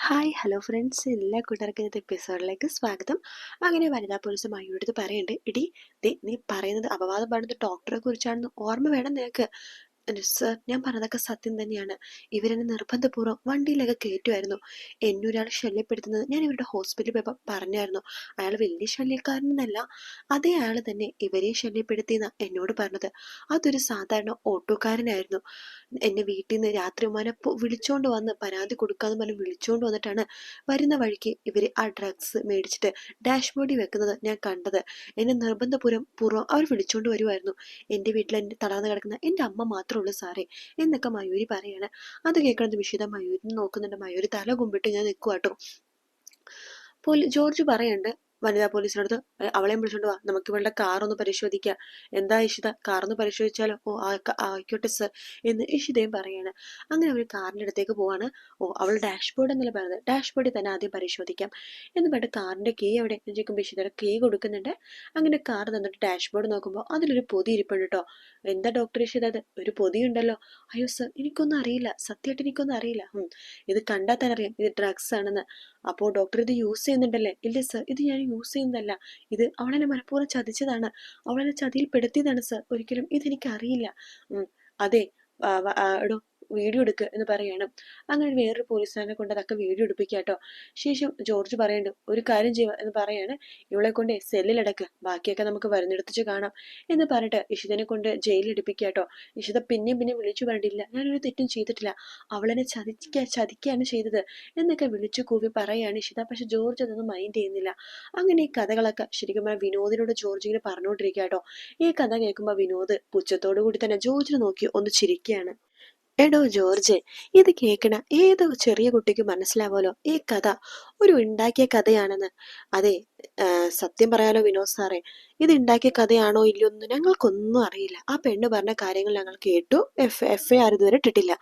Hi hello friends എല്ലാ കൂട്ടുകാർക്കും ഇന്നത്തെ എപ്പിസോഡിലേക്ക് സ്വാഗതം. അങ്ങനെ വനിതാ പോലീസ് മയൂടുത്ത് പറയുന്നുണ്ട് ഇടി നീ പറയുന്നത് അപവാദം പറയുന്നത് ഡോക്ടറെ കുറിച്ചാണെന്ന് ഓർമ്മ വേണം നിനക്ക്. സർ ഞാൻ പറഞ്ഞതൊക്കെ സത്യം തന്നെയാണ്. ഇവരെന്നെ നിർബന്ധപൂർവം വണ്ടിയിലൊക്കെ കയറ്റുമായിരുന്നു എന്നെ ഒരാൾ ശല്യപ്പെടുത്തുന്നത് ഞാൻ ഇവരുടെ ഹോസ്പിറ്റലിൽ പോയപ്പോൾ പറഞ്ഞായിരുന്നു. അയാൾ വലിയ ശല്യക്കാരനെന്നല്ല അതേ അയാൾ തന്നെ ഇവരെ ശല്യപ്പെടുത്തിയെന്ന് എന്നോട് പറഞ്ഞത്. അതൊരു സാധാരണ ഓട്ടോക്കാരനായിരുന്നു. എന്നെ വീട്ടിൽ നിന്ന് രാത്രി ഉമ്മാനെ വിളിച്ചോണ്ട് വന്ന് പരാതി കൊടുക്കാന്ന് പറഞ്ഞ് വിളിച്ചോണ്ട് വന്നിട്ടാണ് വരുന്ന വഴിക്ക് ഇവർ ആ ഡ്രഗ്സ് മേടിച്ചിട്ട് ഡാഷ്ബോർഡിൽ വെക്കുന്നത് ഞാൻ കണ്ടത്. എന്നെ നിർബന്ധപൂർവം പൂർവം അവർ വിളിച്ചോണ്ട് വരുമായിരുന്നു എന്റെ വീട്ടിൽ എന്റെ തളർന്ന് കിടക്കുന്ന എന്റെ അമ്മ മാത്രമേ ഉള്ളൂ സാറേ എന്നൊക്കെ മയൂരി പറയാണ്. അത് കേൾക്കണത് വിഷിത മയൂരി നോക്കുന്നുണ്ട്. മയൂരി തല കുമ്പിട്ട് ഞാൻ നിൽക്കുവാട്ടോ പോലീ ജോർജ് പറയുന്നുണ്ട് വനിതാ പോലീസിനടുത്ത് അവളെയും വിളിച്ചോണ്ട് വാ. നമുക്ക് ഇവളുടെ കാർ ഒന്ന് പരിശോധിക്കാം. എന്താ ഇഷിത? കാർ ഒന്ന് പരിശോധിച്ചാലോ? ഓ ആയിക്കോട്ടെ സർ. എന്ന് ഇഷിതയും പറയാണ്. അങ്ങനെ അവർ കാറിന്റെ അടുത്തേക്ക് പോവാണ്. ഓ അവൾ ഡാഷ്ബോർഡ് എന്നല്ല പറയുന്നത്? ഡാഷ്ബോർഡിൽ തന്നെ ആദ്യം പരിശോധിക്കാം. എന്ന് പറഞ്ഞിട്ട് കാറിന്റെ കീ അവിടെ ചോദിക്കുമ്പോൾ ഇഷിതയുടെ കീ കൊടുക്കുന്നുണ്ട്. അങ്ങനെ കാർ തന്നിട്ട് ഡാഷ്ബോർഡ് നോക്കുമ്പോൾ അതിലൊരു പൊതി ഇരിപ്പുണ്ട് കേട്ടോ എന്താ ഡോക്ടർ ഇഷിത അത് ഒരു പൊതി ഉണ്ടല്ലോ അയ്യോ സർ എനിക്കൊന്നും അറിയില്ല. സത്യമായിട്ട് എനിക്കൊന്നും അറിയില്ല. ഇത് കണ്ടാൽ തന്നെ അറിയാം. ഇത് ഡ്രഗ്സ് ആണെന്ന് അപ്പോൾ ഡോക്ടർ ഇത് യൂസ് ചെയ്യുന്നുണ്ടല്ലേ? ഇല്ല സർ. ഇത് ഞാൻ യൂസ് ചെയ്യുന്നതല്ല. ഇത് അവളെന്നെ മനഃപൂർവം ചതിച്ചതാണ്. അവളെന്നെ ചതിയിൽ പെടുത്തിയതാണ് സർ ഒരിക്കലും ഇതെനിക്കറിയില്ല. അതെ എടോ വീഡിയോ എടുക്കുക എന്ന് പറയണം. അങ്ങനെ വേറൊരു പോലീസുകാരനെ കൊണ്ട് അതൊക്കെ വീഡിയോ എടുപ്പിക്കുക കേട്ടോ ശേഷം ജോർജ് പറയുന്നുണ്ട് ഒരു കാര്യം ചെയ്യുക എന്ന് പറയാണ്. ഇവളെ കൊണ്ട് സെല്ലിലടക്ക് ബാക്കിയൊക്കെ നമുക്ക് വരുന്നെടുത്തിച്ച് കാണാം എന്ന് പറഞ്ഞിട്ട് ഇഷിതനെ കൊണ്ട് ജയിലിൽ എടുപ്പിക്കുക കേട്ടോ ഇഷിത പിന്നെയും പിന്നെ വിളിച്ചു പറഞ്ഞിട്ടില്ല ഞാനൊരു തെറ്റും ചെയ്തിട്ടില്ല അവളെന്നെ ചതിക്ക ചതിക്കുകയാണ് ചെയ്തത് എന്നൊക്കെ വിളിച്ചു കൂവി പറയാണ് ഇഷിത. പക്ഷെ ജോർജ് അതൊന്നും മൈൻഡ് ചെയ്യുന്നില്ല. അങ്ങനെ ഈ കഥകളൊക്കെ ശരിക്കും വിനോദിനോട് ജോർജ് ഇങ്ങനെ പറഞ്ഞുകൊണ്ടിരിക്കുക കേട്ടോ ഈ കഥ കേൾക്കുമ്പോൾ വിനോദ് പുച്ഛത്തോടു കൂടി തന്നെ ജോർജിനെ നോക്കി ഒന്ന് ചിരിക്കുകയാണ് എടോ ജോർജ് ഇത് കേൾക്കണ ഏതോ ചെറിയ കുട്ടിക്ക് മനസ്സിലാവുമല്ലോ ഈ കഥ ഒരു ഉണ്ടാക്കിയ കഥയാണെന്ന്. അതെ സത്യം പറയാലോ വിനോദ് സാറേ ഇത് ഉണ്ടാക്കിയ കഥയാണോ ഇല്ലയോ എന്ന് ഞങ്ങൾക്കൊന്നും അറിയില്ല. ആ പെണ്ണ് പറഞ്ഞ കാര്യങ്ങൾ ഞങ്ങൾ കേട്ടു എഫ് എഫ് ഐ ആർ ഇതുവരെ ഇട്ടിട്ടില്ല.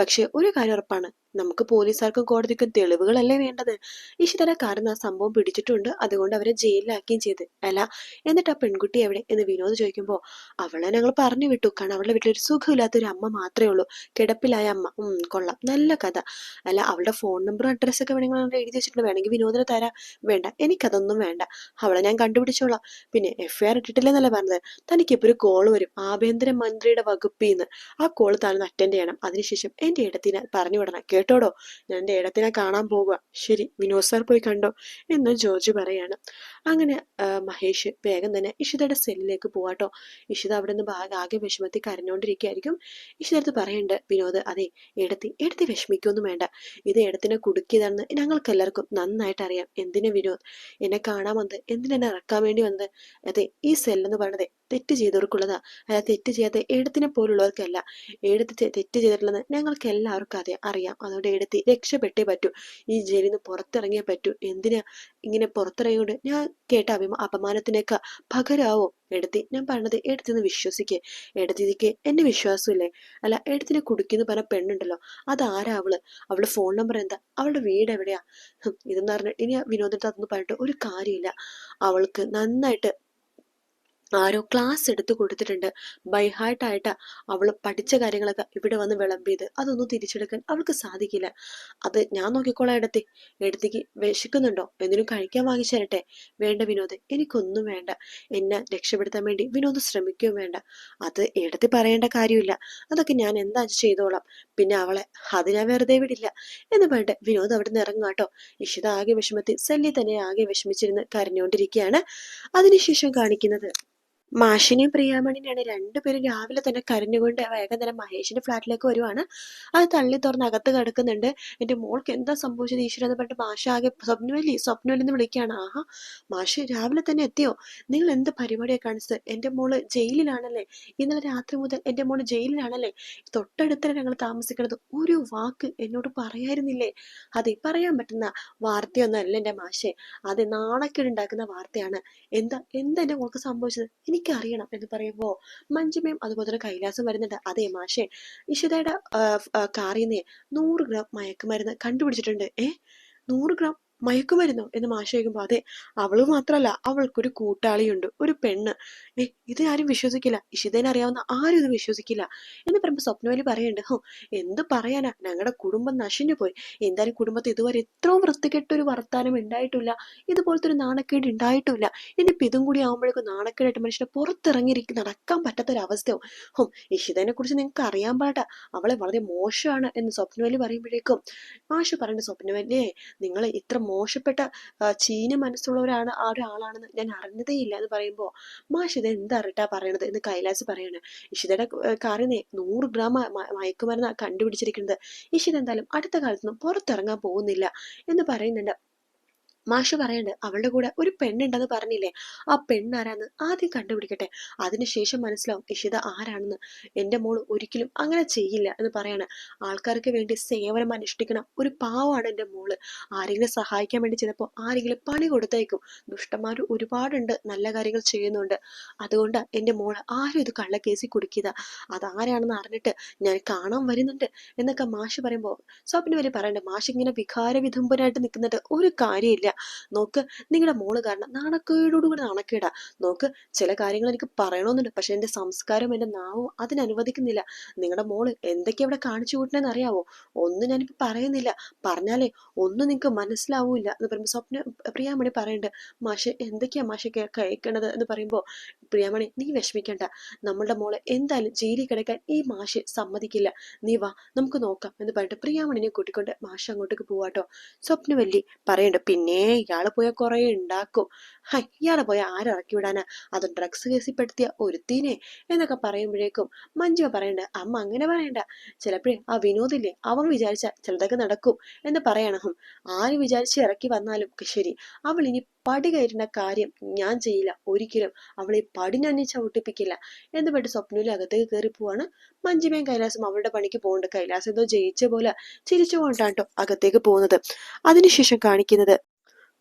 പക്ഷെ ഒരു കാര്യം ഉറപ്പാണ് നമുക്ക് പോലീസുകാർക്കും കോടതിക്കും തെളിവുകളല്ലേ വേണ്ടത്? ഇഷിതര കാരണം ആ സംഭവം പിടിച്ചിട്ടുണ്ട്. അതുകൊണ്ട് അവരെ ജയിലിലാക്കുകയും ചെയ്ത്. അല്ല എന്നിട്ട് ആ പെൺകുട്ടി എവിടെ? എന്ന് വിനോദ് ചോദിക്കുമ്പോൾ അവളെ ഞങ്ങൾ പറഞ്ഞു വിട്ടു. കാരണം അവളുടെ വീട്ടിൽ ഒരു സുഖമില്ലാത്ത ഒരു അമ്മ മാത്രമേ ഉള്ളൂ. കിടപ്പിലായ അമ്മ. കൊള്ളാം. നല്ല കഥ. അല്ല അവളുടെ ഫോൺ നമ്പറും അഡ്രസ്സൊക്കെ വേണമെങ്കിൽ എഴുതി വെച്ചിട്ടുണ്ട്. വേണമെങ്കിൽ വിനോദിനെ തരാം. വേണ്ട. എനിക്കതൊന്നും വേണ്ട. അവളെ ഞാൻ കണ്ടുപിടിച്ചോളാം. പിന്നെ എഫ് ആർ ഇട്ടിട്ടില്ലെന്നല്ല പറഞ്ഞത്? തനിക്ക് ഇപ്പൊ ഒരു കോൾ വരും. ആഭ്യന്തര മന്ത്രിയുടെ വകുപ്പിൽ നിന്ന്. ആ കോൾ താൻ അറ്റൻഡ് ചെയ്യണം. അതിനുശേഷം എന്റെ ഇടത്തിന് പറഞ്ഞു വിടണം. കേട്ടോടോ? ഞാൻ എന്റെ ഇടത്തിനെ കാണാൻ പോവുക. ശരി വിനോദ് സാർ പോയി കണ്ടോ? എന്ന് ജോർജ് പറയാണ്. അങ്ങനെ മഹേഷ് വേഗം തന്നെ ഇഷിതയുടെ സെല്ലിലേക്ക് പോവാട്ടോ ഇഷിത അവിടെ നിന്ന് ബാഗ് ആകെ വിഷമത്തിൽ കരഞ്ഞുകൊണ്ടിരിക്കുകയായിരിക്കും ഇഷിതടുത്ത് പറയുന്നുണ്ട് വിനോദ് അതെ എടുത്തി എടുത്തി വിഷമിക്കൊന്നും വേണ്ട. ഇത് ഏടത്തിനെ കുടുക്കിയതാണെന്ന് ഞങ്ങൾക്ക് എല്ലാവർക്കും നന്നായിട്ട് അറിയാം. എന്തിനു വിനോദ്? എന്നെ കാണാൻ വന്നത്? എന്തിനെന്നെ ഇറക്കാൻ വേണ്ടി വന്നത്? അതെ ഈ സെല്ലെന്ന് പറഞ്ഞത് തെറ്റ് ചെയ്തവർക്കുള്ളതാ. അല്ല തെറ്റ് ചെയ്യാത്ത എഴുത്തിനെ പോലുള്ളവർക്കല്ല. എഴുത്ത് തെറ്റ് ചെയ്തിട്ടുള്ളത് ഞങ്ങൾക്ക് എല്ലാവർക്കും അതെ അറിയാം. അതുകൊണ്ട് എഴുത്തി രക്ഷപ്പെട്ടേ പറ്റൂ. ഈ ജയിലിൽ നിന്ന് പുറത്തിറങ്ങിയേ പറ്റൂ. എന്തിനാ ഇങ്ങനെ പുറത്തിറങ്ങിയോണ്ട്? ഞാൻ കേട്ട അഭിമ അപമാനത്തിനേക്കാ പകരാവോ? എടുത്തി ഞാൻ പറഞ്ഞത് എടുത്തിന്ന് വിശ്വസിക്കേ. എടുത്തിക്ക് എന്റെ വിശ്വാസമില്ലേ? അല്ല എടുത്തിനെ കുടുക്കിന്ന് പറഞ്ഞ പെണ്ണുണ്ടല്ലോ. അതാരാ അവൾ? അവളുടെ ഫോൺ നമ്പർ എന്താ? അവളുടെ വീട് എവിടെയാ? ഇതെന്ന് പറഞ്ഞിട്ട് ഇനി വിനോദത്തെ അതൊന്നും പറഞ്ഞിട്ട് ഒരു കാര്യമില്ല. അവൾക്ക് നന്നായിട്ട് ആരോ ക്ലാസ് എടുത്തു കൊടുത്തിട്ടുണ്ട്. ബൈ ഹാർട്ടായിട്ട് അവൾ പഠിച്ച കാര്യങ്ങളൊക്കെ ഇവിടെ വന്ന് വിളമ്പിയത്. അതൊന്നും തിരിച്ചെടുക്കാൻ അവൾക്ക് സാധിക്കില്ല. അത് ഞാൻ നോക്കിക്കോളാം എടുത്തി. എടുത്തേക്ക് വിശക്കുന്നുണ്ടോ? എന്തിനും കഴിക്കാൻ വാങ്ങിച്ചു തരട്ടെ? വേണ്ട വിനോദ് എനിക്കൊന്നും വേണ്ട. എന്നെ രക്ഷപ്പെടുത്താൻ വേണ്ടി വിനോദ് ശ്രമിക്കുകയും വേണ്ട. അത് എടുത്തി പറയേണ്ട കാര്യമില്ല. അതൊക്കെ ഞാൻ എന്താ ചെയ്തോളാം? പിന്നെ അവളെ അത് ഞാൻ വെറുതെ വിടില്ല. എന്ന് പറഞ്ഞിട്ട് വിനോദ് അവിടെ നിന്ന് ഇറങ്ങും കേട്ടോ ഇഷിത ആകെ വിഷമത്തിൽ സല്ലി തന്നെ ആകെ വിഷമിച്ചിരുന്ന് കരഞ്ഞുകൊണ്ടിരിക്കുകയാണ്. അതിനുശേഷം കാണിക്കുന്നത് മാഷിനെയും പ്രിയാമണിനെയാണ് രണ്ടുപേരും രാവിലെ തന്നെ കരഞ്ഞുകൊണ്ട് വേഗം തന്നെ മഹേഷിന്റെ ഫ്ലാറ്റിലേക്ക് വരുവാണ്. അത് തള്ളി തുറന്ന് അകത്ത് കിടക്കുന്നുണ്ട്. എന്റെ മോൾക്ക് എന്താ സംഭവിച്ചത് ഈശ്വരൻ എന്ന് പറഞ്ഞിട്ട് മാഷ ആകെ സ്വപ്നവല്ലി സ്വപ്നവല്ലി എന്ന് വിളിക്കുകയാണ്. ആഹാ മാഷ് രാവിലെ തന്നെ എത്തിയോ? നിങ്ങൾ എന്ത് പരിപാടിയാണ് കാണിച്ചത്? എന്റെ മോൾ ജയിലിലാണല്ലേ? ഇന്നലെ രാത്രി മുതൽ എന്റെ മോൾ ജയിലിലാണല്ലേ? തൊട്ടടുത്തന്നെ ഞങ്ങൾ താമസിക്കുന്നത്? ഒരു വാക്ക് എന്നോട് പറയായിരുന്നില്ലേ? അതെ പറയാൻ പറ്റുന്ന വാർത്തയൊന്നും അല്ല എന്റെ മാഷെ. അത് നാണക്കേടുണ്ടാക്കുന്ന വാർത്തയാണ്. എന്താ എന്താ എന്റെ മോൾക്ക് സംഭവിച്ചത്? എനിക്കറിയണം എന്ന് പറയുമ്പോൾ മഞ്ജുമയും അതുപോലെ തന്നെ കൈലാസം വരുന്നുണ്ട്. അതേ മാഷേ ഇഷിതയുടെ കാറിൽ നിന്ന് നൂറ് ഗ്രാം മയക്കുമരുന്ന് കണ്ടുപിടിച്ചിട്ടുണ്ട്. ഏ? നൂറ് ഗ്രാം മയക്കുമരുന്നോ? എന്ന് മാഷ് ചോദിക്കുമ്പോൾ അതെ അവൾ മാത്രമല്ല അവൾക്കൊരു കൂട്ടാളിയുണ്ട് ഒരു പെണ്ണ്. ഏ ഇത് ആരും വിശ്വസിക്കില്ല. ഇഷിതേനെ അറിയാവുന്ന ആരും ഇത് വിശ്വസിക്കില്ല. എന്ന് പറയുമ്പോൾ സ്വപ്നവലി പറയുന്നുണ്ട്. ഹോ എന്ത് പറയാനാ? ഞങ്ങളുടെ കുടുംബം നശിഞ്ഞു പോയി. എന്തായാലും കുടുംബത്തിൽ ഇതുവരെ ഇത്രയും വൃത്തികെട്ടൊരു വർത്താനം ഉണ്ടായിട്ടില്ല ഇതുപോലത്തെ ഒരു നാണക്കേട് ഉണ്ടായിട്ടില്ല ഇനിയിപ്പോൾ ഇതും കൂടി ആകുമ്പോഴേക്കും നാണക്കേടായിട്ട് മനുഷ്യനെ പുറത്തിറങ്ങിയിരിക്കും നടക്കാൻ പറ്റാത്തൊരവസ്ഥയോ ഹും ഇഷിതേനെ കുറിച്ച് നിങ്ങൾക്ക് അറിയാൻ പാടാ. അവളെ വളരെ മോശമാണ് എന്ന് സ്വപ്നവലി പറയുമ്പോഴേക്കും മാഷ് പറയുന്ന സ്വപ്നവലിയെ നിങ്ങൾ ഇത്ര മോശപ്പെട്ട ചീന മനസ്സുള്ളവരാണ് ആ ഒരാളാണെന്ന് ഞാൻ അറിഞ്ഞതേ ഇല്ല എന്ന് പറയുമ്പോൾ മാഷ് ഇത് എന്തറിട്ടാ പറയണത് എന്ന് കൈലാസ് പറയാണ്. ഇഷിതയുടെ കാറിനെ നൂറ് ഗ്രാം മയക്കുമരുന്ന് കണ്ടുപിടിച്ചിരിക്കുന്നത്. ഇഷിത എന്തായാലും അടുത്ത കാലത്തൊന്നും പുറത്തിറങ്ങാൻ പോകുന്നില്ല എന്ന് പറയുന്നുണ്ട്. മാഷ് പറയണ്ട് അവളുടെ കൂടെ ഒരു പെണ്ണുണ്ടെന്ന് പറഞ്ഞില്ലേ? ആ പെണ്ണാരാന്ന് ആദ്യം കണ്ടുപിടിക്കട്ടെ. അതിനുശേഷം മനസ്സിലാവും ഇഷിത ആരാണെന്ന്. എന്റെ മോൾ ഒരിക്കലും അങ്ങനെ ചെയ്യില്ല എന്ന് പറയാണ്. ആൾക്കാർക്ക് വേണ്ടി സേവനം അനുഷ്ഠിക്കണം ഒരു പാവമാണ് എന്റെ മോൾ. ആരെങ്കിലും സഹായിക്കാൻ വേണ്ടി ചിലപ്പോൾ ആരെങ്കിലും പണി കൊടുത്തേക്കും ദുഷ്ടന്മാർ ഒരുപാടുണ്ട് നല്ല കാര്യങ്ങൾ ചെയ്യുന്നുണ്ട്. അതുകൊണ്ട് എന്റെ മോൾ ആരും ഇത് കള്ളക്കേസിൽ കുടിക്കുക അതാരാണെന്ന് അറിഞ്ഞിട്ട് ഞാൻ കാണാൻ വരുന്നുണ്ട് എന്നൊക്കെ മാഷ് പറയുമ്പോൾ സ്വപ്ന വരെ പറയണ്ട. മാഷ് ഇങ്ങനെ വികാര വിധംബനായിട്ട് നിൽക്കുന്നിട്ട് ഒരു കാര്യമില്ല. നോക്ക് നിങ്ങളുടെ മോൾ കാരണം നാണക്കേടോടുകൂടി നാണക്കേടാ. നോക്ക് ചില കാര്യങ്ങൾ എനിക്ക് പറയണമെന്നുണ്ട് പക്ഷെ എന്റെ സംസ്കാരം എന്റെ നാവും അതിനനുവദിക്കുന്നില്ല. നിങ്ങളുടെ മോൾ എന്തൊക്കെ ഇവിടെ കാണിച്ചു കൂട്ടണെന്ന് അറിയാവോ? ഒന്നും ഞാനിപ്പോൾ പറയുന്നില്ല. പറഞ്ഞാലേ ഒന്നും നിങ്ങൾക്ക് മനസ്സിലാവൂല എന്ന് പറയുമ്പോൾ സ്വപ്ന പ്രിയാമണി പറയുന്നുണ്ട് മാഷെ എന്തൊക്കെയാ മാഷെ കേൾക്കണത് എന്ന് പറയുമ്പോൾ പ്രിയാമണി നീ വിഷമിക്കണ്ട. നമ്മളുടെ മോളെ എന്തായാലും ജയിലിൽ കിടക്കാൻ ഈ മാഷ് സമ്മതിക്കില്ല. നീ വാ നമുക്ക് നോക്കാം എന്ന് പറഞ്ഞിട്ട് പ്രിയാമണിനെ കൂട്ടിക്കൊണ്ട് മാഷ് അങ്ങോട്ടേക്ക് പോവാട്ടോ. സ്വപ്നവല്ലി പറയണ്ട പിന്നെ ഇയാൾ പോയാൽ കുറെ ഉണ്ടാക്കും. ഹൈ ഇയാളെ പോയി ആരിറക്കി വിടാനാ? അത് ഡ്രഗ്സ് കേസിൽ പെടുത്തിയ ഒരുത്തീനെ എന്നൊക്കെ പറയുമ്പോഴേക്കും മഞ്ജു പറയണ്ട അമ്മ അങ്ങനെ പറയണ്ട. ചിലപ്പോഴേ ആ വിനോദില്ലേ അവൻ വിചാരിച്ച ചിലതൊക്കെ നടക്കും എന്ന് പറയണം. ആര് വിചാരിച്ച് ഇറക്കി വന്നാലും ശരി. അവൾ ഇനി പടി കയറുന്ന കാര്യം ഞാൻ ചെയ്യില്ല. ഒരിക്കലും അവളെ പടിഞ്ഞണ്ണി ചവിട്ടിപ്പിക്കില്ല എന്ന് പറഞ്ഞിട്ട് സ്വപ്നയിലെ അകത്തേക്ക് കയറി പോവാണ് മഞ്ജിമയും കൈലാസും. അവളുടെ പണിക്ക് പോകുന്നുണ്ട് കൈലാസം എന്തോ ജയിച്ച പോലെ ചിരിച്ചുകൊണ്ടാണ് കേട്ടോ അകത്തേക്ക് പോകുന്നത്. അതിനുശേഷം കാണിക്കുന്നത്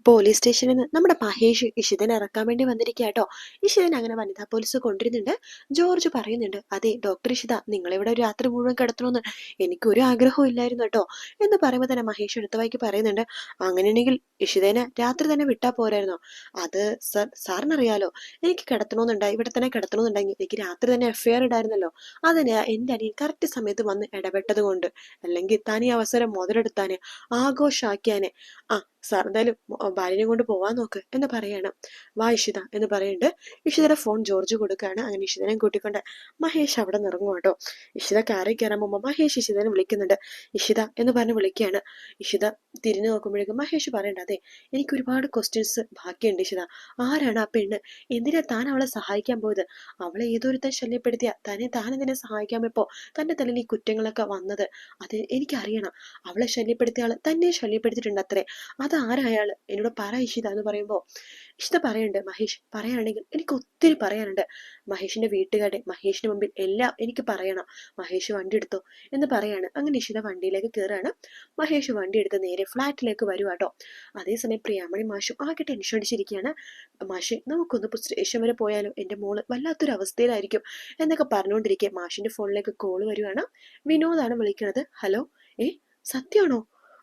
പോലീസ് സ്റ്റേഷനിൽ നിന്ന് നമ്മുടെ മഹേഷ് ഇഷിതനെ ഇറക്കാൻ വേണ്ടി വന്നിരിക്കുക കേട്ടോ ഇഷിതൻ അങ്ങനെ വനിതാ പോലീസ് കൊണ്ടിരുന്നുണ്ട് ജോർജ് പറയുന്നുണ്ട് അതെ ഡോക്ടർ ഇഷിത നിങ്ങളിവിടെ ഒരു രാത്രി മുഴുവൻ കിടത്തണമെന്ന് എനിക്കൊരു ആഗ്രഹവും ഇല്ലായിരുന്നു കേട്ടോ. എന്ന് പറയുമ്പോൾ തന്നെ മഹേഷ് എടുത്ത വായിക്ക് പറയുന്നുണ്ട് അങ്ങനെയാണെങ്കിൽ ഇഷിതേനെ രാത്രി തന്നെ വിട്ടാ പോരായിരുന്നോ? അത് സർ സാറിനറിയാലോ. എനിക്ക് കിടത്തണമെന്നുണ്ടായി ഇവിടെ തന്നെ കിടത്തണമെന്നുണ്ടെങ്കിൽ എനിക്ക് രാത്രി തന്നെ എഫ്ഐആർ ഇടായിരുന്നല്ലോ. അതിന് എന്റെ അനിയൻ കറക്റ്റ് സമയത്ത് വന്ന് ഇടപെട്ടത് കൊണ്ട് അല്ലെങ്കിൽ തനി അവസരം മുതലെടുത്താന് ആഘോഷാക്കിയാനെ. ആ സാർ എന്തായാലും ഭാര്യനെ കൊണ്ട് പോവാൻ നോക്ക് എന്ന് പറയണം. വാ ഇഷിത എന്ന് പറയുന്നുണ്ട് ഇഷിതയുടെ ഫോൺ ജോർജ് കൊടുക്കുകയാണ് അങ്ങനെ ഇഷിതനെ കൂട്ടിക്കൊണ്ട് മഹേഷ് അവിടെ നിറങ്ങും കേട്ടോ. ഇഷിത കാറി കയറാൻ മഹേഷ് ഇഷിതനെ വിളിക്കുന്നുണ്ട്. ഇഷിത എന്ന് പറഞ്ഞ് വിളിക്കുകയാണ് ഇഷിത തിരിഞ്ഞു നോക്കുമ്പോഴേക്കും മഹേഷ് പറയണ്ട അതെ എനിക്ക് ഒരുപാട് ക്വസ്റ്റ്യൻസ് ബാക്കിയുണ്ട് ഇഷിത. ആരാണ് ആ പെണ്ണ്? എന്തിനാ താൻ അവളെ സഹായിക്കാൻ പോയത്? അവളെ ഏതൊരുത്തൻ ശല്യപ്പെടുത്തിയ? തന്നെ താൻ എന്തിനെ സഹായിക്കാൻ പോയപ്പോ തന്റെ തലയിൽ ഈ കുറ്റങ്ങളൊക്കെ വന്നത്? അത് എനിക്കറിയണം. അവളെ ശല്യപ്പെടുത്തിയ ആൾ തന്നെ ശല്യപ്പെടുത്തിയിട്ടുണ്ട് അത്രേ അത് ആരായാൾ എന്നോട് പറ ഇഷിത എന്ന് പറയുമ്പോ ഇഷിത പറയുന്നുണ്ട് മഹേഷ്. പറയുകയാണെങ്കിൽ എനിക്ക് ഒത്തിരി പറയാനുണ്ട്. മഹേഷിന്റെ വീട്ടുകാരുടെ മഹേഷിന് മുമ്പിൽ എല്ലാം എനിക്ക് പറയണം. മഹേഷ് വണ്ടി എടുത്തോ എന്ന് പറയാണ്. അങ്ങനെ ഇഷിത വണ്ടിയിലേക്ക് കയറാണ് മഹേഷ് വണ്ടി എടുത്ത് നേരെ ഫ്ലാറ്റിലേക്ക് വരുവാട്ടോ അതേസമയം പ്രിയാമണി മാഷും ആകെ ടെൻഷൻ അടിച്ചിരിക്കുകയാണ് മാഷെ നമുക്കൊന്ന് സ്റ്റേഷൻ വരെ പോയാലോ? എന്റെ മോൾ വല്ലാത്തൊരു അവസ്ഥയിലായിരിക്കും എന്നൊക്കെ പറഞ്ഞുകൊണ്ടിരിക്കെ മാഷിന്റെ ഫോണിലേക്ക് കോൾ വരുവാണ്. വിനോദാണ് വിളിക്കുന്നത് ഹലോ ഏ സത്യമാണോ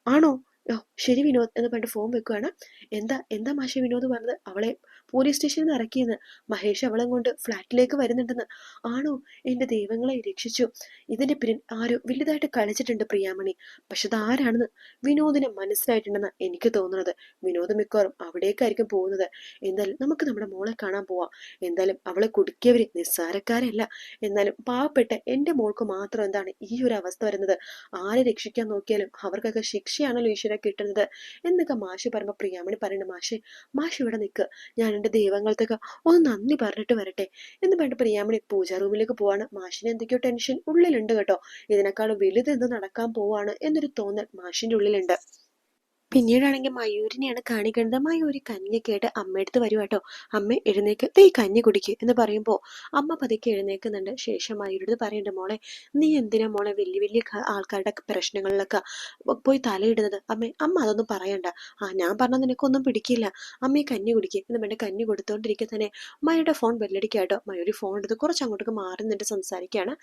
ആണോ? ഓ ശരി വിനോദ് എന്ന് പറഞ്ഞിട്ട് ഫോൺ വെക്കുവാണ്. എന്താ എന്താ മാഷെ വിനോദ് പറഞ്ഞത്? അവളെ പോലീസ് സ്റ്റേഷനിൽ നിന്ന് ഇറക്കിയെന്ന്. മഹേഷ് അവളെ കൊണ്ട് ഫ്ലാറ്റിലേക്ക് വരുന്നുണ്ടെന്ന്. ആണോ? എന്റെ ദൈവങ്ങളെ രക്ഷിച്ചു. ഇതിന്റെ പിന്നിൽ ആരോ വലുതായിട്ട് കളിച്ചിട്ടുണ്ട് പ്രിയാമണി. പക്ഷെ അത് ആരാണെന്ന് വിനോദിനെ മനസ്സിലായിട്ടുണ്ടെന്ന് എനിക്ക് തോന്നുന്നത്. വിനോദ് മിക്കവാറും അവിടേക്കായിരിക്കും പോകുന്നത്. എന്തായാലും നമുക്ക് നമ്മുടെ മോളെ കാണാൻ പോവാം. എന്തായാലും അവളെ കുടുക്കിയവര് നിസ്സാരക്കാരല്ല. എന്നാലും പാവപ്പെട്ട എന്റെ മോൾക്ക് മാത്രം എന്താണ് ഈ ഒരു അവസ്ഥ വരുന്നത്? ആരെ രക്ഷിക്കാൻ നോക്കിയാലും അവർക്കൊക്കെ ശിക്ഷയാണല്ലോ ഈശ്വര കിട്ടുന്നത്. എന്നൊക്കെ മാഷി പറയുമ്പോൾ പ്രിയാമണി പറയുന്നത് മാഷെ മാഷി ഇവിടെ നിൽക്ക് ഞാൻ എന്റെ ദൈവങ്ങൾക്കൊക്കെ ഒന്ന് നന്ദി പറഞ്ഞിട്ട് വരട്ടെ. എന്ന് പറഞ്ഞിട്ട് പ്രിയാമണി പൂജാ റൂമിലേക്ക് പോവാണ്. മാഷിന് എന്തൊക്കെയോ ടെൻഷൻ ഉള്ളിലുണ്ട് കേട്ടോ. ഇതിനേക്കാൾ വലുത് എന്ത് നടക്കാൻ പോവാണ് എന്നൊരു തോന്നൽ മാഷിന്റെ ഉള്ളിലുണ്ട്. പിന്നീടാണെങ്കിൽ മയൂരിനെയാണ് കാണിക്കേണ്ടത്. മയൂരി കഞ്ഞി കേട്ട് അമ്മയടുത്ത് വരുവാട്ടോ അമ്മ എഴുന്നേക്ക് ഈ കഞ്ഞി കുടിക്ക്. എന്ന് പറയുമ്പോൾ അമ്മ പതുക്കെ എഴുന്നേക്കുന്നുണ്ട്. ശേഷം മയൂരിടുത്ത് പറയുന്നുണ്ട് മോളെ നീ എന്തിനാ മോളെ വലിയ വലിയ ആൾക്കാരുടെ പ്രശ്നങ്ങളിലൊക്കെ പോയി തലയിടുന്നത്? അമ്മ അമ്മ അതൊന്നും പറയണ്ട. ആ ഞാൻ പറഞ്ഞ നിനക്കൊന്നും പിടിക്കില്ല. അമ്മ ഈ കഞ്ഞി കുടിക്കുക എന്ന് വേണ്ട കഞ്ഞി കൊടുത്തോണ്ടിരിക്കുക തന്നെ മയുടെ ഫോൺ ബെല്ലടിക്കാട്ടോ മയൂരി ഫോൺ എടുത്ത് കുറച്ച് അങ്ങോട്ടേക്ക് മാറി നിന്നിട്ട് സംസാരിക്കുകയാണ്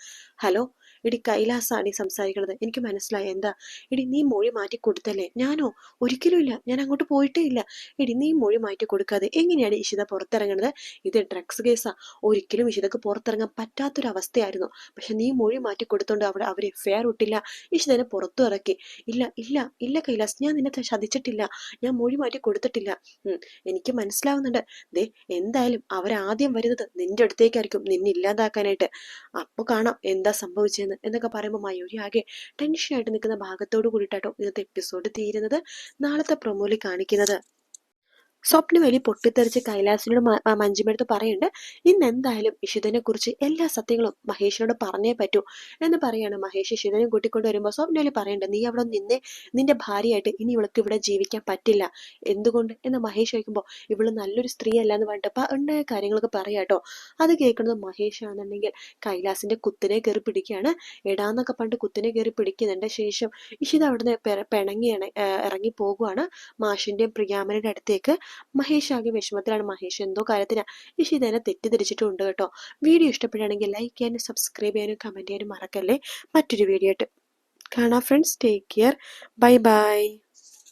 ഹലോ ഇടി കൈലാസാണ് ഈ സംസാരിക്കുന്നത് എനിക്ക് മനസ്സിലായി. എന്താ? ഇടി നീ മൊഴി മാറ്റി കൊടുത്തല്ലേ? ഞാനോ? ഒരിക്കലും ഇല്ല. ഞാൻ അങ്ങോട്ട് പോയിട്ടേ ഇല്ല. എടി നീ മൊഴി മാറ്റി കൊടുക്കാതെ എങ്ങനെയാണ് ഇഷിത പുറത്തിറങ്ങുന്നത് ഇത് ഡ്രഗ്സ് കേസാ ഒരിക്കലും ഇഷിതക്ക് പുറത്തിറങ്ങാൻ പറ്റാത്തൊരവസ്ഥയായിരുന്നു. പക്ഷെ നീ മൊഴി മാറ്റി കൊടുത്തോണ്ട് അവിടെ അവർ എഫ്ഐആർ ഇട്ടില്ല. ഇഷിതനെ പുറത്തു ഇറക്കി. ഇല്ല ഇല്ല ഇല്ല കൈലാസ്. ഞാൻ നിന്നെ ചതിച്ചിട്ടില്ല ഞാൻ മൊഴി മാറ്റി കൊടുത്തിട്ടില്ല. എനിക്ക് മനസ്സിലാവുന്നുണ്ട്. ദേ എന്തായാലും അവരാദ്യം വരുന്നത് നിന്റെ അടുത്തേക്കായിരിക്കും. നിന്നെ ഇല്ലാതാക്കാനായിട്ട്. അപ്പോൾ കാണാം എന്താ സംഭവിച്ചതെന്ന് എന്നൊക്കെ പറയുമ്പോൾ മയൂരി ആകെ ടെൻഷനായിട്ട് നിൽക്കുന്ന ഭാഗത്തോട് കൂടിയിട്ടാട്ടോ ഇന്നത്തെ എപ്പിസോഡ് തീരുന്നത്. നാളത്തെ പ്രൊമോയിൽ കാണിക്കുന്നത്. സ്വപ്നവലി പൊട്ടിത്തെറിച്ച് കൈലാസിനോട് മഞ്ജുമടുത്ത് പറയുന്നുണ്ട് ഇന്ന് എന്തായാലും ഇഷിതനെ കുറിച്ച് എല്ലാ സത്യങ്ങളും മഹേഷിനോട് പറഞ്ഞേ പറ്റൂ. എന്ന് പറയാണ് മഹേഷ് ഇഷിതനെ കൂട്ടിക്കൊണ്ട് വരുമ്പോൾ സ്വപ്നവലി പറയുന്നുണ്ട് നീ അവിടെ നിന്നേ നിന്റെ ഭാര്യയായിട്ട് ഇനി ഇവൾക്ക് ഇവിടെ ജീവിക്കാൻ പറ്റില്ല. എന്തുകൊണ്ട്? എന്ന് മഹേഷ് ചോദിക്കുമ്പോൾ ഇവൾ നല്ലൊരു സ്ത്രീ അല്ല എന്ന് പറഞ്ഞിട്ട് അപ്പൊ ഉണ്ടായ കാര്യങ്ങളൊക്കെ പറയാട്ടോ അത് കേൾക്കുന്നത് മഹേഷ് ആണെന്നുണ്ടെങ്കിൽ കൈലാസിന്റെ കുത്തിനെ കയറി പിടിക്കുകയാണ്. എടാന്നൊക്കെ പണ്ട് കുത്തിനെ കയറി പിടിക്കുന്നുണ്ട് ശേഷം ഇഷിത അവിടുന്ന് പിണങ്ങിയാണ് ഇറങ്ങി പോകുവാണ് മാഷിന്റെയും പ്രിയാമനയുടെ അടുത്തേക്ക് മഹേഷ് ആകെ വിഷമത്തിലാണ് മഹേഷ്. എന്തോ കാര്യത്തിന് ഇഷിതനെ തെറ്റിദ്ധരിച്ചിട്ടുണ്ട് കേട്ടോ. വീഡിയോ ഇഷ്ടപ്പെടുകയാണെങ്കിൽ ലൈക്ക് ചെയ്യാനും സബ്സ്ക്രൈബ് ചെയ്യാനും കമന്റ് ചെയ്യാനും മറക്കല്ലേ. മറ്റൊരു വീഡിയോ ആയിട്ട് കാണാം friends take care bye bye